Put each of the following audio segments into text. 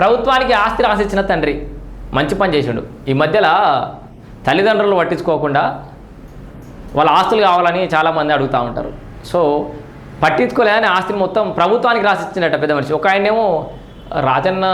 ప్రభుత్వానికి ఆస్తి రాసిచ్చిన తండ్రి. మంచి పని చేసిండు. ఈ మధ్యలో తల్లిదండ్రులు పట్టించుకోకుండా వాళ్ళ ఆస్తులు కావాలని చాలామంది అడుగుతూ ఉంటారు. సో పట్టించుకోలేదని ఆస్తిని మొత్తం ప్రభుత్వానికి రాసిచ్చినట్ట పెద్ద మనిషి. ఒక ఆయనేమో రాజన్న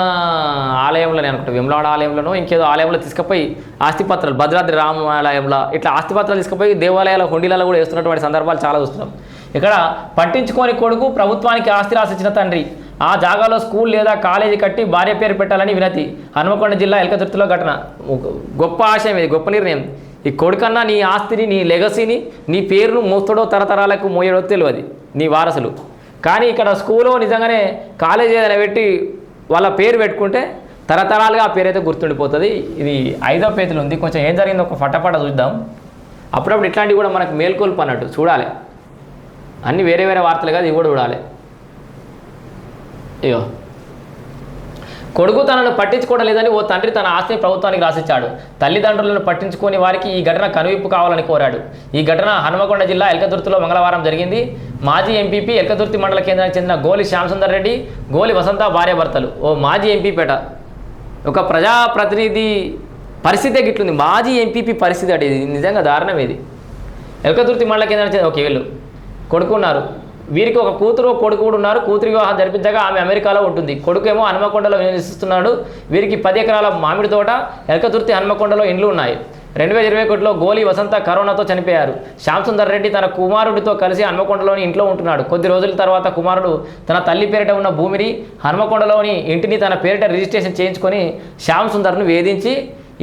ఆలయంలోనే అనుకుంటా విమలాడ ఆలయంలోనో ఇంకేదో ఆలయంలో తీసుకుపోయి ఆస్తిపత్రాలు భద్రాద్రి రామ ఆలయంలో ఇట్లా ఆస్తిపత్రాలు తీసుకుపోయి దేవాలయాల హుండీలలో కూడా వేస్తున్నటువంటి సందర్భాలు చాలా చూస్తున్నాం. ఇక్కడ పట్టించుకోని కొడుకు ప్రభుత్వానికి ఆస్తి రాసిచ్చిన తండ్రి. ఆ జాగాలో స్కూల్ లేదా కాలేజీ కట్టి భార్య పేరు పెట్టాలని వినతి. హనుమకొండ జిల్లా ఎలకతుర్తిలో ఘటన. గొప్ప ఆశయం ఇది గొప్ప నిర్ణయం. ఈ కొడుకన్నా నీ ఆస్తిని నీ లెగసీని నీ పేరును మోస్తడో తరతరాలకు మోయడో తెలియదు నీ వారసులు. కానీ ఇక్కడ స్కూల్లో నిజంగానే కాలేజీ ఏదైనా పెట్టి వాళ్ళ పేరు పెట్టుకుంటే తరతరాలుగా ఆ పేరు అయితే గుర్తుండిపోతుంది. ఇది ఐదో పేజీలు ఉంది. కొంచెం ఏం జరిగిందో ఒక ఫటఫట చూద్దాం. అప్పుడప్పుడు ఇట్లాంటివి కూడా మనకు మేల్కొల్పు అన్నట్టు చూడాలి. అన్నీ వేరే వేరే వార్తలు కాదు ఇవి కూడా చూడాలి. అయ్యో కొడుకు తనను పట్టించుకోవడం లేదని ఓ తండ్రి తన ఆస్తిని ప్రభుత్వానికి రాసిచ్చాడు. తల్లిదండ్రులను పట్టించుకుని వారికి ఈ ఘటన కనువిప్పు కావాలని కోరాడు. ఈ ఘటన హనుమకొండ జిల్లా ఎల్కతుర్తిలో మంగళవారం జరిగింది. మాజీ ఎంపీపీ ఎల్కతుర్తి మండల కేంద్రానికి చెందిన గోలి శ్యామసుందర్ రెడ్డి గోలి వసంత భార్యాభర్తలు. ఓ మాజీ ఎంపీపేట ఒక ప్రజాప్రతినిధి పరిస్థితే గిట్లుంది. మాజీ ఎంపీపీ పరిస్థితి అంటే ఇది. నిజంగా దారుణం ఇది. ఎల్కతుర్తి మండల కేంద్రానికి చెందిన ఒక వీళ్ళు. కొడుకున్నారు. వీరికి ఒక కూతురు కొడుకు కూడా ఉన్నారు. కూతురి వివాహం జరిపించగా ఆమె అమెరికాలో ఉంటుంది. కొడుకేమో హనుమకొండలో నివసిస్తున్నాడు. వీరికి పది ఎకరాల మామిడి తోట ఎలకతుర్తి హనుమకొండలో ఇండ్లు ఉన్నాయి. రెండు వేల ఇరవై ఒకటిలో గోలి వసంత కరోనాతో చనిపోయారు. శ్యామ్ సుందర్ రెడ్డి తన కుమారుడితో కలిసి హనుమకొండలోని ఇంట్లో ఉంటున్నాడు. కొద్ది రోజుల తర్వాత కుమారుడు తన తల్లి పేరిట ఉన్న భూమిని హనుమకొండలోని ఇంటిని తన పేరిట రిజిస్ట్రేషన్ చేయించుకొని శ్యామ్ సుందర్ను వేధించి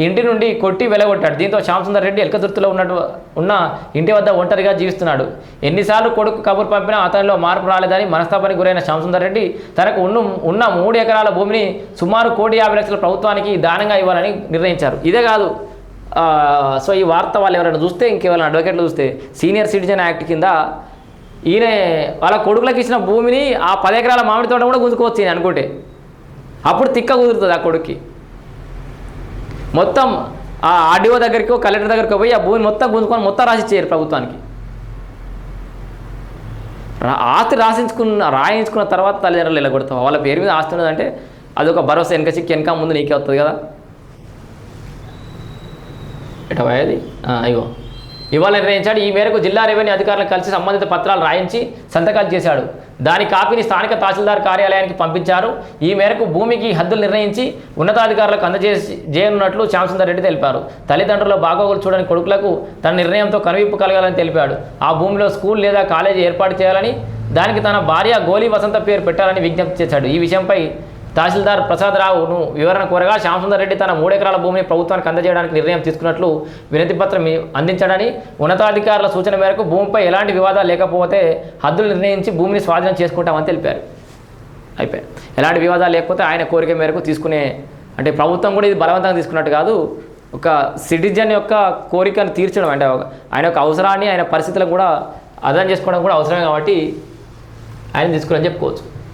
ఇంటి నుండి కొట్టి వెలగొట్టాడు దీంతో శ్యామసుందర్ రెడ్డి ఎల్కతుర్తిలో ఉన్నట్టు ఉన్న ఇంటి వద్ద ఒంటరిగా జీవిస్తున్నాడు. ఎన్నిసార్లు కొడుకు కబురు పంపినా అతనిలో మార్పు రాలేదని మనస్తాపానికి గురైన శ్యామసుందర్ రెడ్డి తనకు ఉన్న ఉన్న మూడు ఎకరాల భూమిని సుమారు కోటి యాభై లక్షల ప్రభుత్వానికి దానంగా ఇవ్వాలని నిర్ణయించారు. ఇదే కాదు సో ఈ వార్త వాళ్ళు ఎవరైనా చూస్తే ఇంకెవరైనా అడ్వకేట్లు చూస్తే సీనియర్ సిటిజన్ యాక్ట్ కింద ఈయన వాళ్ళ కొడుకులకు ఇచ్చిన భూమిని ఆ పది ఎకరాల మామిడి తోట కూడా గుంజుకోవచ్చు అనుకుంటే. అప్పుడు తిక్క కుదురుతుంది ఆ కొడుక్కి. మొత్తం ఆ ఆర్డీఓ దగ్గరికి కలెక్టర్ దగ్గరికి పోయి ఆ భూమిని మొత్తం గుంజుకొని మొత్తం రాసిచ్చేయరు ప్రభుత్వానికి. ఆస్తి రాసించుకున్న రాయించుకున్న తర్వాత తల్లిదండ్రులు ఇలా వాళ్ళ పేరు మీద ఆస్తి ఉన్నదంటే అదొక భరోసా వెనక చిక్కి వెనక ముందు నీకే వస్తుంది కదా. ఎట్లా పోయేది? ఇవాళ నిర్ణయించాడు. ఈ మేరకు జిల్లా రెవెన్యూ అధికారులను కలిసి సంబంధిత పత్రాలు రాయించి సంతకాలు చేశాడు. దాని కాపీని స్థానిక తహసీల్దార్ కార్యాలయానికి పంపించారు. ఈ మేరకు భూమికి హద్దులు నిర్ణయించి ఉన్నతాధికారులకు అందజేసి చేయనున్నట్లు శ్యామసుందర్ రెడ్డి తెలిపారు. తల్లిదండ్రుల బాగోగులు చూడని కొడుకులకు తన నిర్ణయంతో కనువిప్పు కలగాలని తెలిపాడు. ఆ భూమిలో స్కూల్ లేదా కాలేజీ ఏర్పాటు చేయాలని దానికి తన భార్య గోలీ వసంత పేరు పెట్టాలని విజ్ఞప్తి చేశాడు. ఈ విషయంపై తహసీల్దార్ ప్రసాదరావును వివరణ కోరగా శ్యామసుందర్ రెడ్డి తన మూడెకరాల భూమిని ప్రభుత్వానికి అందజేయడానికి నిర్ణయం తీసుకున్నట్లు వినతి పత్రం అందించడని ఉన్నతాధికారుల సూచన మేరకు భూమిపై ఎలాంటి వివాదాలు లేకపోతే హద్దులు నిర్ణయించి భూమిని స్వాధీనం చేసుకుంటామని తెలిపారు. అయిపోయాయి. ఎలాంటి వివాదాలు లేకపోతే ఆయన కోరిక మేరకు తీసుకునే అంటే ప్రభుత్వం కూడా ఇది బలవంతంగా తీసుకున్నట్టు కాదు. ఒక సిటిజన్ యొక్క కోరికను తీర్చడం అంటే ఆయన యొక్క అవసరాన్ని ఆయన పరిస్థితులను కూడా అర్థం చేసుకోవడం కూడా అవసరమే కాబట్టి ఆయన తీసుకుని చెప్పుకోవచ్చు.